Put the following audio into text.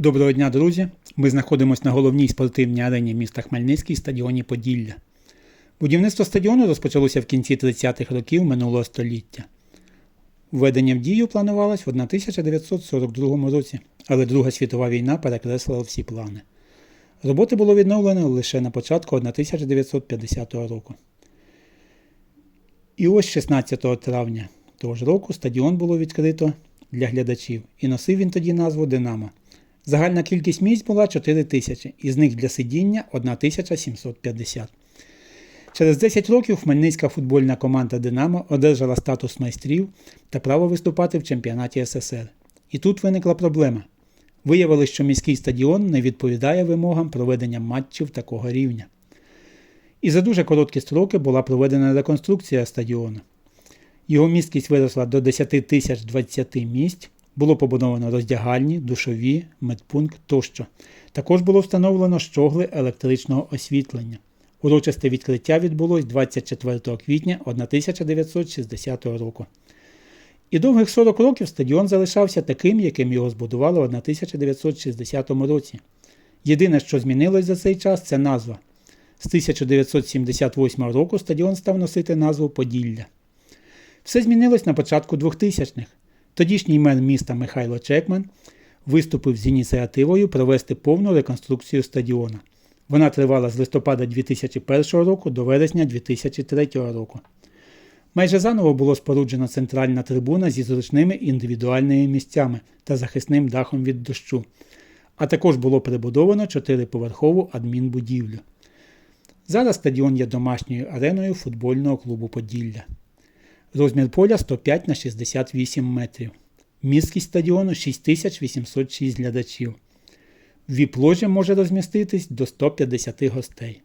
Доброго дня, друзі! Ми знаходимося на головній спортивній арені міста Хмельницький стадіоні Поділля. Будівництво стадіону розпочалося в кінці 30-х років минулого століття. Введення в дію планувалось в 1942 році, але Друга світова війна перекреслила всі плани. Роботи було відновлено лише на початку 1950 року. І ось 16 травня того ж року стадіон було відкрито для глядачів, і носив він тоді назву Динамо. Загальна кількість місць була 4 тисячі, із них для сидіння 1750. Через 10 років Хмельницька футбольна команда Динамо одержала статус майстрів та право виступати в чемпіонаті СССР. І тут виникла проблема. Виявилось, що міський стадіон не відповідає вимогам проведення матчів такого рівня. І за дуже короткі строки була проведена реконструкція стадіону. Його місткість виросла до 10 тисяч 20 місць, було побудовано роздягальні, душові, медпункт тощо. Також було встановлено щогли електричного освітлення. Урочисте відкриття відбулось 24 квітня 1960 року. І довгих 40 років стадіон залишався таким, яким його збудували в 1960 році. Єдине, що змінилось за цей час, це назва. З 1978 року стадіон став носити назву Поділля. Все змінилось на початку 2000-х. Тодішній мер міста Михайло Чекман виступив з ініціативою провести повну реконструкцію стадіона. Вона тривала з листопада 2001 року до вересня 2003 року. Майже заново було споруджена центральна трибуна зі зручними індивідуальними місцями та захисним дахом від дощу, а також було прибудовано чотириповерхову адмінбудівлю. Зараз стадіон є домашньою ареною футбольного клубу Поділля. Розмір поля 105 на 68 метрів. Місткість стадіону 6806 глядачів. Віп-ложі може розміститись до 150 гостей.